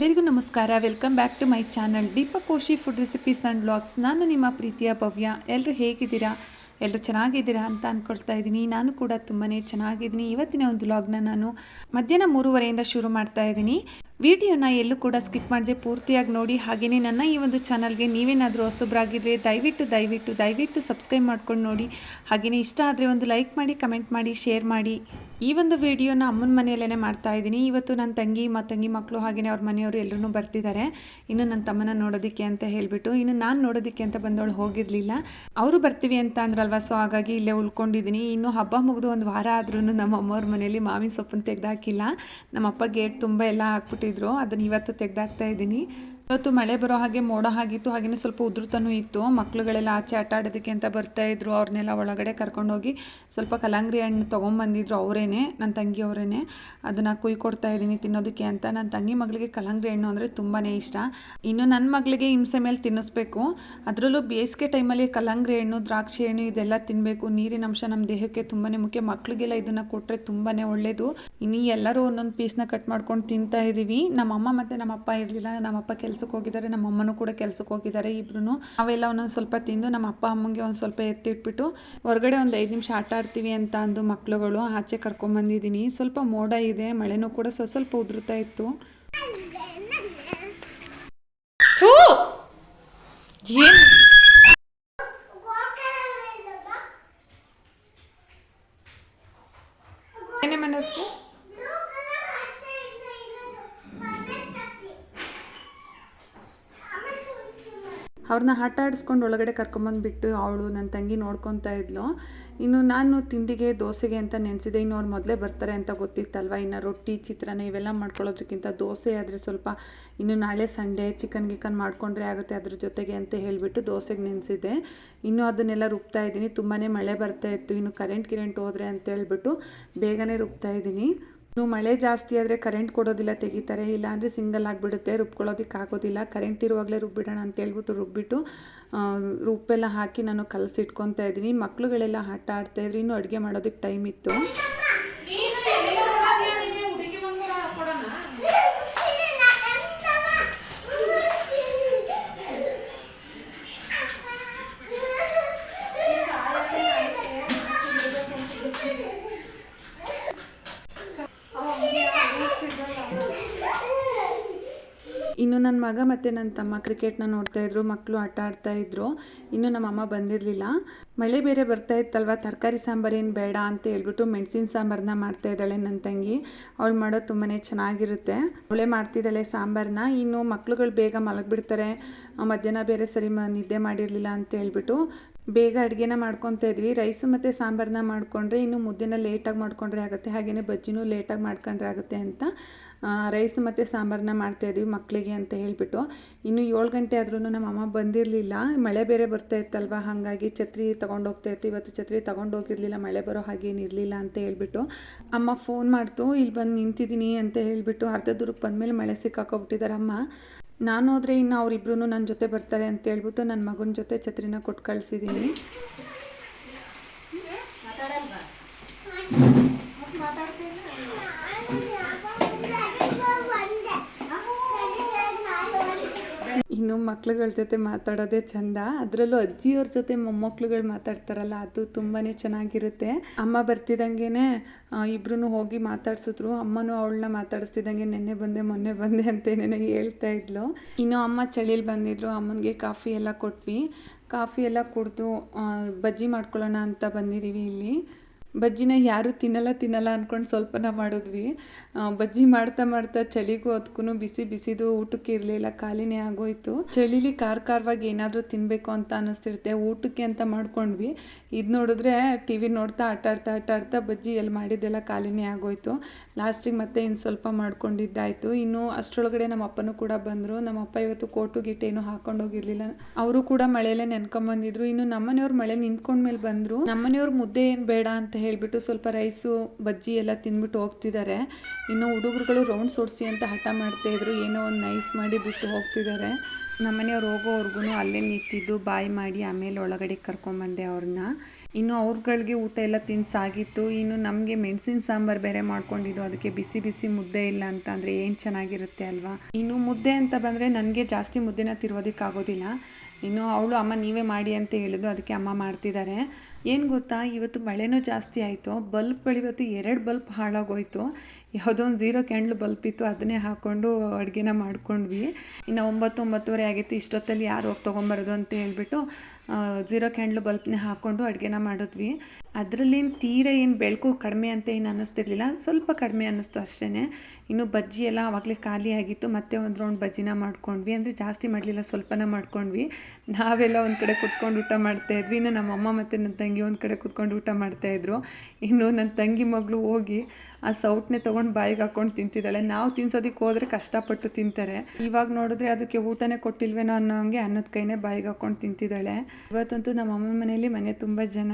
ಎಲ್ಲರಿಗೂ ನಮಸ್ಕಾರ. Welcome back to my channel Deepak Koshy food recipes and blogs ನಾನು ನಿಮ್ಮ ಪ್ರೀತಿಯ ಭವ್ಯ. ಎಲ್ಲರೂ ಹೇಗಿದ್ದೀರಾ? ಎಲ್ಲರೂ ಚೆನ್ನಾಗಿದ್ದೀರಾ ಅಂತ ಅಂದ್ಕೊಳ್ತಾ ಇದ್ದೀನಿ. ನಾನು ಕೂಡ ತುಂಬಾ ಚೆನ್ನಾಗಿದ್ದೀನಿ. ಇವತ್ತಿನ ಒಂದು ವ್ಲಾಗ್ನ ನಾನು ಮಧ್ಯಾಹ್ನ ಮೂರುವರೆಯಿಂದ ಶುರು ಮಾಡ್ತಾ ಇದ್ದೀನಿ. ವಿಡಿಯೋನ ಎಲ್ಲೂ ಕೂಡ ಸ್ಕಿಪ್ ಮಾಡದೆ ಪೂರ್ತಿಯಾಗಿ ನೋಡಿ. ಹಾಗೆಯೇ ನನ್ನ ಈ ಒಂದು ಚಾನಲ್ಗೆ ನೀವೇನಾದರೂ ಹೊಸಬ್ರಾಗಿದ್ದರೆ ದಯವಿಟ್ಟು ದಯವಿಟ್ಟು ದಯವಿಟ್ಟು ಸಬ್ಸ್ಕ್ರೈಬ್ ಮಾಡ್ಕೊಂಡು ನೋಡಿ. ಹಾಗೆಯೇ ಇಷ್ಟ ಆದರೆ ಒಂದು ಲೈಕ್ ಮಾಡಿ, ಕಮೆಂಟ್ ಮಾಡಿ, ಶೇರ್ ಮಾಡಿ. ಈ ಒಂದು ವಿಡಿಯೋನ ಅಮ್ಮನ ಮನೆಯಲ್ಲೇ ಮಾಡ್ತಾ ಇದ್ದೀನಿ. ಇವತ್ತು ನನ್ನ ತಂಗಿ, ಮಾ ತಂಗಿ ಮಕ್ಕಳು ಹಾಗೆಯೇ ಅವ್ರ ಮನೆಯವರು ಎಲ್ಲರೂ ಬರ್ತಿದ್ದಾರೆ. ಇನ್ನು ನನ್ನ ತಮ್ಮನ ನೋಡೋದಕ್ಕೆ ಅಂತ ಹೇಳಿಬಿಟ್ಟು, ಇನ್ನು ನಾನು ನೋಡೋದಕ್ಕೆ ಅಂತ ಬಂದವಳು ಹೋಗಿರಲಿಲ್ಲ. ಅವರು ಬರ್ತೀವಿ ಅಂತ ಅಂದ್ರಲ್ವ? ಸೊ ಹಾಗಾಗಿ ಇಲ್ಲೇ ಉಳ್ಕೊಂಡಿದ್ದೀನಿ. ಇನ್ನು ಹಬ್ಬ ಮುಗಿದು ಒಂದು ವಾರ ಆದ್ರೂ ನಮ್ಮ ಅಮ್ಮವ್ರ ಮನೆಯಲ್ಲಿ ಮಾವಿನ ಸೊಪ್ಪನ್ನು ತೆಗೆದಾಕಿಲ್ಲ ನಮ್ಮಪ್ಪ ಗೇಟ್ ತುಂಬ ಎಲ್ಲ ಹಾಕ್ಬಿಟ್ಟಿದ್ರು ಅದನ್ನು ಇವತ್ತು ತೆಗೆದಾಕ್ತಾ ಇದ್ದೀನಿ ಇವತ್ತು ಮಳೆ ಬರೋ ಹಾಗೆ ಮೋಡ ಆಗಿತ್ತು ಹಾಗೆಯೇ ಸ್ವಲ್ಪ ಉದುರುತನೂ ಇತ್ತು. ಮಕ್ಕಳುಗಳೆಲ್ಲ ಆಚೆ ಆಟ ಆಡೋದಕ್ಕೆ ಅಂತ ಬರ್ತಾ ಇದ್ರು. ಅವ್ರನ್ನೆಲ್ಲ ಒಳಗಡೆ ಕರ್ಕೊಂಡೋಗಿ ಸ್ವಲ್ಪ ಕಲಂಗ್ರಿ ಹಣ್ಣು ತೊಗೊಂಬಂದಿದ್ರು ಅವರೇನೆ ನನ್ನ ತಂಗಿ ಅವರೇನೆ. ಅದನ್ನು ಕೊಯ್ಕೊಡ್ತಾ ಇದ್ದೀನಿ ತಿನ್ನೋದಕ್ಕೆ ಅಂತ. ನನ್ನ ತಂಗಿ ಮಗಳಿಗೆ ಕಲಂಗ್ರಿ ಹಣ್ಣು ಅಂದರೆ ತುಂಬಾ ಇಷ್ಟ. ಇನ್ನು ನನ್ನ ಮಗಳಿಗೆ ಹಿಂಸೆ ಮೇಲೆ ತಿನ್ನಿಸ್ಬೇಕು. ಅದರಲ್ಲೂ ಬೇಸಿಗೆ ಟೈಮಲ್ಲಿ ಕಲಂಗ್ರಿ ಹಣ್ಣು, ದ್ರಾಕ್ಷಿ ಹಣ್ಣು ಇದೆಲ್ಲ ತಿನ್ನಬೇಕು ನೀರಿನ ಅಂಶ ನಮ್ಮ ದೇಹಕ್ಕೆ ತುಂಬಾ ಮುಖ್ಯ. ಮಕ್ಕಳಿಗೆಲ್ಲ ಇದನ್ನು ಕೊಟ್ಟರೆ ತುಂಬಾ ಒಳ್ಳೆಯದು ಇನ್ನು ಎಲ್ಲರೂ ಒಂದೊಂದು ಪೀಸ್ನ ಕಟ್ ಮಾಡ್ಕೊಂಡು ತಿಂತಾ ಇದ್ದೀವಿ ನಮ್ಮಮ್ಮ ಮತ್ತು ನಮ್ಮಪ್ಪ ಇರಲಿಲ್ಲ. ನಮ್ಮಪ್ಪ ಕೆಲ್ಸಕ್ಕೆ ಹೋಗಿದ್ದಾರೆ, ನಮ್ಮ ಅಮ್ಮನೂ ಕೂಡ ಕೆಲ್ಸಕ್ಕೆ ಹೋಗಿದ್ದಾರೆ ಇಬ್ರು ನಾವೆಲ್ಲ ಒಂದೊಂದು ಸ್ವಲ್ಪ ತಿಂದು ನಮ್ಮ ಅಪ್ಪ ಅಮ್ಮಂಗೆ ಒಂದು ಸ್ವಲ್ಪ ಎತ್ತಿಟ್ಬಿಟ್ಟು ಹೊರಗಡೆ ಒಂದು ಐದು ನಿಮಿಷ ಆಟ ಆಡ್ತೀವಿ ಅಂತ ಅಂದು ಮಕ್ಕಳುಗಳು ಆಚೆ ಕರ್ಕೊಂಬಂದಿದ್ದೀನಿ ಸ್ವಲ್ಪ ಮೋಡ ಇದೆ, ಮಳೆನೂ ಕೂಡ ಸ್ವಲ್ಪ ಸ್ವಲ್ಪ ಉದುರುತ್ತಾ ಇತ್ತು. ಏನೇ ಮನಸ್ಸು? ಅವ್ರನ್ನ ಆಟ ಆಡಿಸ್ಕೊಂಡು ಒಳಗಡೆ ಕರ್ಕೊಂಬಂದುಬಿಟ್ಟು ಅವಳು ನನ್ನ ತಂಗಿ ನೋಡ್ಕೊತಾ ಇದ್ಲು. ಇನ್ನು ನಾನು ತಿಂಡಿಗೆ, ದೋಸೆಗೆ ಅಂತ ನೆನೆಸಿದೆ. ಇನ್ನು ಅವ್ರು ಮೊದಲೇ ಬರ್ತಾರೆ ಅಂತ ಗೊತ್ತಿತ್ತಲ್ವ? ಇನ್ನು ರೊಟ್ಟಿ, ಚಿತ್ರಾನ್ನ ಇವೆಲ್ಲ ಮಾಡ್ಕೊಳ್ಳೋದಕ್ಕಿಂತ ದೋಸೆ ಆದರೆ ಸ್ವಲ್ಪ ಇನ್ನು ನಾಳೆ ಸಂಡೇ ಚಿಕನ್, ಗಿಕನ್ ಮಾಡಿಕೊಂಡ್ರೆ ಆಗುತ್ತೆ ಅದ್ರ ಜೊತೆಗೆ ಅಂತ ಹೇಳಿಬಿಟ್ಟು ದೋಸೆಗೆ ನೆನೆಸಿದ್ದೆ ಇನ್ನು ಅದನ್ನೆಲ್ಲ ರುಬ್ತಾ ಇದ್ದೀನಿ. ತುಂಬಾ ಮಳೆ ಬರ್ತಾ ಇತ್ತು. ಇನ್ನು ಕರೆಂಟ್ ಕಿರೆಂಟ್ ಹೋದರೆ ಅಂತ ಹೇಳಿಬಿಟ್ಟು ಬೇಗನೆ ರುಬ್ತಾ ಇದ್ದೀನಿ. ಇನ್ನು ಮಳೆ ಜಾಸ್ತಿ ಆದರೆ ಕರೆಂಟ್ ಕೊಡೋದಿಲ್ಲ ತೆಗಿತಾರೆ, ಇಲ್ಲಾಂದರೆ ಸಿಂಗಲ್ ಆಗಿಬಿಡುತ್ತೆ ರುಬ್ಕೊಳ್ಳೋದಕ್ಕೆ ಆಗೋದಿಲ್ಲ ಕರೆಂಟ್ ಇರುವಾಗಲೇ ರುಬ್ಬಿಡೋಣ ಅಂತ ಹೇಳ್ಬಿಟ್ಟು ರುಬ್ಬಿಟ್ಟು ಉಪ್ಪೆಲ್ಲ ಹಾಕಿ ನಾನು ಕಲಸಿಟ್ಕೊತಾ ಇದ್ದೀನಿ. ಮಕ್ಕಳುಗಳೆಲ್ಲ ಆಟ ಆಡ್ತಾಯಿದ್ರು ಇನ್ನೂ ಅಡುಗೆ ಮಾಡೋದಕ್ಕೆ ಟೈಮ್ ಇತ್ತು. ಇನ್ನು ನನ್ನ ಮಗ ಮತ್ತು ನನ್ನ ತಮ್ಮ ಕ್ರಿಕೆಟ್ನ ನೋಡ್ತಾ ಇದ್ರು ಮಕ್ಕಳು ಆಟ ಆಡ್ತಾ ಇದ್ರು. ಇನ್ನು ನಮ್ಮ ಅಮ್ಮ ಬಂದಿರಲಿಲ್ಲ. ಮಳೆ ಬೇರೆ ಬರ್ತಾ ಇತ್ತಲ್ವ? ತರಕಾರಿ ಸಾಂಬಾರು ಏನು ಬೇಡ ಅಂತ ಹೇಳ್ಬಿಟ್ಟು ಮೆಣಸಿನ ಸಾಂಬಾರನ್ನ ಮಾಡ್ತಾ ಇದ್ದಾಳೆ ನನ್ನ ತಂಗಿ. ಅವಳು ಮಾಡೋದು ತುಂಬಾ ಚೆನ್ನಾಗಿರುತ್ತೆ. ಅವಳೇ ಮಾಡ್ತಿದ್ದಾಳೆ ಸಾಂಬಾರನ್ನ ಇನ್ನು ಮಕ್ಳುಗಳು ಬೇಗ ಮಲಗಿಬಿಡ್ತಾರೆ. ಮಧ್ಯಾಹ್ನ ಬೇರೆ ಸರಿ ಮ, ನಿದ್ದೆ ಮಾಡಿರಲಿಲ್ಲ ಅಂತ ಹೇಳ್ಬಿಟ್ಟು ಬೇಗ ಅಡುಗೆನ ಮಾಡ್ಕೊತಾ ಇದ್ವಿ. ರೈಸ್ ಮತ್ತು ಸಾಂಬಾರನ್ನ ಮಾಡಿಕೊಂಡ್ರೆ ಇನ್ನು ಮುದ್ದೆನ ಲೇಟಾಗಿ ಮಾಡಿಕೊಂಡ್ರೆ ಆಗುತ್ತೆ. ಹಾಗೆಯೇ ಬಜ್ಜಿನೂ ಲೇಟಾಗಿ ಮಾಡ್ಕೊಂಡ್ರೆ ಆಗುತ್ತೆ ಅಂತ ರೈಸ್ ಮತ್ತು ಸಾಂಬಾರನ್ನ ಮಾಡ್ತಾಯಿದ್ವಿ ಮಕ್ಕಳಿಗೆ ಅಂತ ಹೇಳಿಬಿಟ್ಟು. ಇನ್ನು ಏಳು ಗಂಟೆ ಆದ್ರೂ ನಮ್ಮ ಅಮ್ಮ ಬಂದಿರಲಿಲ್ಲ. ಮಳೆ ಬೇರೆ ಬರ್ತಾ ಇತ್ತಲ್ವ? ಹಾಗಾಗಿ ಛತ್ರಿ ತೊಗೊಂಡು ಹೋಗ್ತಾ ಇತ್ತು. ಇವತ್ತು ಛತ್ರಿ ತೊಗೊಂಡು ಹೋಗಿರಲಿಲ್ಲ. ಮಳೆ ಬರೋ ಹಾಗೇನು ಇರಲಿಲ್ಲ ಅಂತ ಹೇಳ್ಬಿಟ್ಟು ಅಮ್ಮ ಫೋನ್ ಮಾಡ್ತು. ಇಲ್ಲಿ ಬಂದು ನಿಂತಿದ್ದೀನಿ ಅಂತ ಹೇಳಿಬಿಟ್ಟು ಅರ್ಧ ದೂರಕ್ಕೆ ಬಂದಮೇಲೆ ಮಳೆ ಸಿಕ್ಕಾಕೊಬಿಟ್ಟಿದ್ದಾರೆ ಅಮ್ಮ ನಾನು ಹೋದರೆ ಇನ್ನು ಅವರಿಬ್ರು ನನ್ನ ಜೊತೆ ಬರ್ತಾರೆ ಅಂತ ಹೇಳ್ಬಿಟ್ಟು ನನ್ನ ಮಗನ ಜೊತೆ ಛತ್ರಿನ ಕೊಟ್ಟು ಕಳಿಸಿದ್ದೀನಿ ಇನ್ನು ಮಕ್ಳುಗಳ ಜೊತೆ ಮಾತಾಡೋದೇ ಚಂದ. ಅದರಲ್ಲೂ ಅಜ್ಜಿಯವ್ರ ಜೊತೆ ಮೊಮ್ಮಕ್ಳುಗಳು ಮಾತಾಡ್ತಾರಲ್ಲ, ಅದು ತುಂಬಾ ಚೆನ್ನಾಗಿರುತ್ತೆ. ಅಮ್ಮ ಬರ್ತಿದ್ದಂಗೆ ಇಬ್ರು ಹೋಗಿ ಮಾತಾಡ್ಸಿದ್ರು. ಅಮ್ಮನೂ ಅವಳನ್ನ ಮಾತಾಡಿಸ್ತಿದ್ದಂಗೆ ನೆನ್ನೆ ಬಂದೆ, ಮೊನ್ನೆ ಬಂದೆ ಅಂತ ನನಗೆ ಹೇಳ್ತಾ ಇದ್ಲು. ಇನ್ನು ಅಮ್ಮ ಚಳಿಲಿ ಬಂದಿದ್ರು. ಅಮ್ಮನಿಗೆ ಕಾಫಿ ಎಲ್ಲ ಕೊಟ್ವಿ. ಕಾಫಿ ಎಲ್ಲ ಕುಡಿದು ಬಜ್ಜಿ ಮಾಡ್ಕೊಳ್ಳೋಣ ಅಂತ ಬಂದಿದ್ದೀವಿ ಇಲ್ಲಿ. ಬಜ್ಜಿನ ಯಾರೂ ತಿನ್ನಲ್ಲ ತಿನ್ನಲ್ಲ ಅಂದ್ಕೊಂಡು ಸ್ವಲ್ಪನ ಮಾಡಿದ್ವಿ. ಬಜ್ಜಿ ಮಾಡ್ತಾ ಮಾಡ್ತಾ ಚಳಿಗೂ ಅದಕ್ಕೂ ಬಿಸಿ ಬಿಸಿದು ಊಟಕ್ಕೆ ಇರಲಿಲ್ಲ, ಖಾಲಿನೇ ಆಗೋಯ್ತು. ಚಳಿಲಿ ಖಾರ ಖಾರವಾಗಿ ಏನಾದರೂ ತಿನ್ನಬೇಕು ಅಂತ ಅನ್ನಿಸ್ತಿರುತ್ತೆ ಊಟಕ್ಕೆ ಅಂತ ಮಾಡ್ಕೊಂಡ್ವಿ. ಇದು ನೋಡಿದ್ರೆ ಟಿ ವಿ ನೋಡ್ತಾ ಆಟ ಆಡ್ತಾ ಬಜ್ಜಿ ಎಲ್ಲಿ ಮಾಡಿದ್ದೆಲ್ಲ ಖಾಲಿನೇ ಆಗೋಯ್ತು. ಲಾಸ್ಟಿಗೆ ಮತ್ತೆ ಇನ್ನು ಸ್ವಲ್ಪ ಮಾಡ್ಕೊಂಡಿದ್ದಾಯಿತು. ಇನ್ನು ಅಷ್ಟರೊಳಗಡೆ ನಮ್ಮ ಅಪ್ಪನೂ ಕೂಡ ಬಂದರು. ನಮ್ಮ ಅಪ್ಪ ಇವತ್ತು ಕೋಟು ಗೀಟು ಏನೂ ಹಾಕೊಂಡು ಹೋಗಿರ್ಲಿಲ್ಲ. ಅವರು ಕೂಡ ಮಳೆಯಲ್ಲೇ ನೆನ್ಕೊಂಡ್ಬಂದಿದ್ರು ಇನ್ನು ನಮ್ಮನೆಯವ್ರು ಮಳೆ ನಿಂತ್ಕೊಂಡ್ಮೇಲೆ ಬಂದರು. ನಮ್ಮನೆಯವ್ರು ಮುದ್ದೆ ಏನು ಬೇಡ ಅಂತ ಹೇಳಿಬಿಟ್ಟು ಸ್ವಲ್ಪ ರೈಸು, ಬಜ್ಜಿ ಎಲ್ಲ ತಿಂದ್ಬಿಟ್ಟು ಹೋಗ್ತಿದ್ದಾರೆ. ಇನ್ನು ಹುಡುಗರುಗಳು ರೌಂಡ್ಸ್ ಓಡಿಸಿ ಅಂತ ಹಠ ಮಾಡ್ತಾಯಿದ್ರು ಏನೋ ಒಂದು ನೈಸ್ ಮಾಡಿ ಬಿಟ್ಟು ಹೋಗ್ತಿದ್ದಾರೆ. ನಮ್ಮನೆಯವ್ರು ಹೋಗೋವರೆಗೂ ಅಲ್ಲೇ ನಿಂತಿದ್ದು, ಬಾಯ್ ಮಾಡಿ ಆಮೇಲೆ ಒಳಗಡೆ ಕರ್ಕೊಂಬಂದೆ ಅವ್ರನ್ನ. ಇನ್ನು ಅವ್ರುಗಳಿಗೆ ಊಟ ಎಲ್ಲ ತಿನ್ಸಾಗಿತ್ತು ಇನ್ನು ನಮಗೆ ಮೆಣಸಿನ ಸಾಂಬಾರು ಬೇರೆ ಮಾಡ್ಕೊಂಡಿದ್ದು. ಅದಕ್ಕೆ ಬಿಸಿ ಬಿಸಿ ಮುದ್ದೆ ಇಲ್ಲ ಅಂತ ಅಂದರೆ ಏನು ಚೆನ್ನಾಗಿರುತ್ತೆ ಅಲ್ವಾ? ಇನ್ನು ಮುದ್ದೆ ಅಂತ ಬಂದರೆ ನನಗೆ ಜಾಸ್ತಿ ಮುದ್ದೆನ ತಿರುವುದಕ್ಕಾಗೋದಿಲ್ಲ. ಇನ್ನು ಅವಳು, ಅಮ್ಮ, ನೀವೇ ಮಾಡಿ ಅಂತ ಹೇಳಿದ್ದು. ಅದಕ್ಕೆ ಅಮ್ಮ ಮಾಡ್ತಿದ್ದಾರೆ. ಏನು ಗೊತ್ತಾ? ಇವತ್ತು ಮಳೆನೂ ಜಾಸ್ತಿ ಆಯಿತು. ಬಲ್ಬ್ಗಳಿವತ್ತು ಎರಡು ಬಲ್ಬ್ ಹಾಳಾಗೋಯ್ತು. ಯಾವುದೋ ಒಂದು ಝೀರೋ ಕ್ಯಾಂಡ್ಲ್ ಬಲ್ಪ್ ಇತ್ತು, ಅದನ್ನೇ ಹಾಕ್ಕೊಂಡು ಅಡುಗೆನ ಮಾಡ್ಕೊಂಡ್ವಿ. ಇನ್ನು ಒಂಬತ್ತು, ಒಂಬತ್ತುವರೆ ಆಗಿತ್ತು. ಇಷ್ಟೊತ್ತಲ್ಲಿ ಯಾರು ಹೋಗಿ ತೊಗೊಂಬರೋದು ಅಂತ ಹೇಳ್ಬಿಟ್ಟು ಝೀರೋ ಕ್ಯಾಂಡ್ಲು ಬಲ್ಪ್ನೇ ಹಾಕ್ಕೊಂಡು ಅಡುಗೆನ ಮಾಡಿದ್ವಿ. ಅದರಲ್ಲೇನು ತೀರ ಏನು ಬೆಳಕು ಕಡಿಮೆ ಅಂತ ಏನು ಅನ್ನಿಸ್ತಿರ್ಲಿಲ್ಲ. ಸ್ವಲ್ಪ ಕಡಿಮೆ ಅನ್ನಿಸ್ತು ಅಷ್ಟೇ ಇನ್ನು ಬಜ್ಜಿ ಎಲ್ಲ ಆವಾಗಲೇ ಖಾಲಿ ಆಗಿತ್ತು. ಮತ್ತೆ ಒಂದು ರೌಂಡ್ ಬಜ್ಜಿನ ಮಾಡ್ಕೊಂಡ್ವಿ. ಅಂದರೆ ಜಾಸ್ತಿ ಮಾಡಲಿಲ್ಲ, ಸ್ವಲ್ಪನ ಮಾಡ್ಕೊಂಡ್ವಿ. ನಾವೆಲ್ಲ ಒಂದು ಕಡೆ ಕುತ್ಕೊಂಡು ಊಟ ಮಾಡ್ತಾಯಿದ್ವಿ ಇನ್ನು ನಮ್ಮ ಅಮ್ಮ ಮತ್ತು ನನ್ನ ತಂಗಿ ಒಂದು ಕಡೆ ಕುತ್ಕೊಂಡು ಊಟ ಮಾಡ್ತಾಯಿದ್ರು ಇನ್ನು ನನ್ನ ತಂಗಿ ಮಗಳು ಹೋಗಿ ಆ ಸೌಟ್ನೇ ತೊಗೊಂಡು ಬಾಯಿಗೆ ಹಾಕ್ಕೊಂಡು ತಿಂತಿದ್ದಾಳೆ. ನಾವು ತಿನ್ಸೋದಕ್ಕೆ ಹೋದರೆ ಕಷ್ಟಪಟ್ಟು ತಿಂತಾರೆ. ಇವಾಗ ನೋಡಿದ್ರೆ ಅದಕ್ಕೆ ಊಟನೇ ಕೊಟ್ಟಿಲ್ವೇನೋ ಅನ್ನೋ ಹಂಗೆ ಅನ್ನದ ಕೈನೇ ಬಾಯಿಗೆ ಹಾಕ್ಕೊಂಡು ತಿಂತಿದ್ದಾಳೆ. ಇವತ್ತಂತೂ ನಮ್ಮ ಅಮ್ಮನ ಮನೆಯಲ್ಲಿ ಮನೆ ತುಂಬ ಜನ.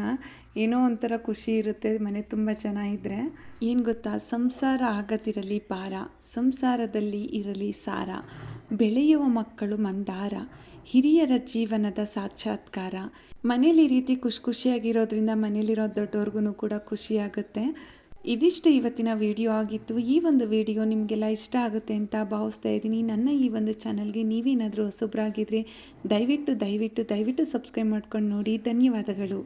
ಏನೋ ಒಂಥರ ಖುಷಿ ಇರುತ್ತೆ, ಮನೆ ತುಂಬ ಜನ ಇದ್ದರೆ ಏನು ಗೊತ್ತಾ? ಸಂಸಾರ ಆಗದಿರಲಿ ಭಾರ, ಸಂಸಾರದಲ್ಲಿ ಇರಲಿ ಸಾರ. ಬೆಳೆಯುವ ಮಕ್ಕಳು ಮಂದಾರ, ಹಿರಿಯರ ಜೀವನದ ಸಾಕ್ಷಾತ್ಕಾರ. ಮನೇಲಿ ಈ ರೀತಿ ಖುಷಿ ಖುಷಿಯಾಗಿರೋದ್ರಿಂದ ಮನೇಲಿರೋ ದೊಡ್ಡವ್ರಿಗೂ ಕೂಡ ಖುಷಿಯಾಗುತ್ತೆ. ಇದಿಷ್ಟು ಇವತ್ತಿನ ವಿಡಿಯೋ ಆಗಿತ್ತು. ಈ ಒಂದು ವಿಡಿಯೋ ನಿಮಗೆಲ್ಲ ಇಷ್ಟ ಆಗುತ್ತೆ ಅಂತ ಭಾವಿಸ್ತಾ ಇದ್ದೀನಿ. ನನ್ನ ಈ ಒಂದು ಚಾನಲ್ಗೆ ನೀವೇನಾದರೂ ಹೊಸಬ್ರಾಗಿದ್ದರೆ ದಯವಿಟ್ಟು ದಯವಿಟ್ಟು ದಯವಿಟ್ಟು ಸಬ್ಸ್ಕ್ರೈಬ್ ಮಾಡ್ಕೊಂಡು ನೋಡಿ. ಧನ್ಯವಾದಗಳು.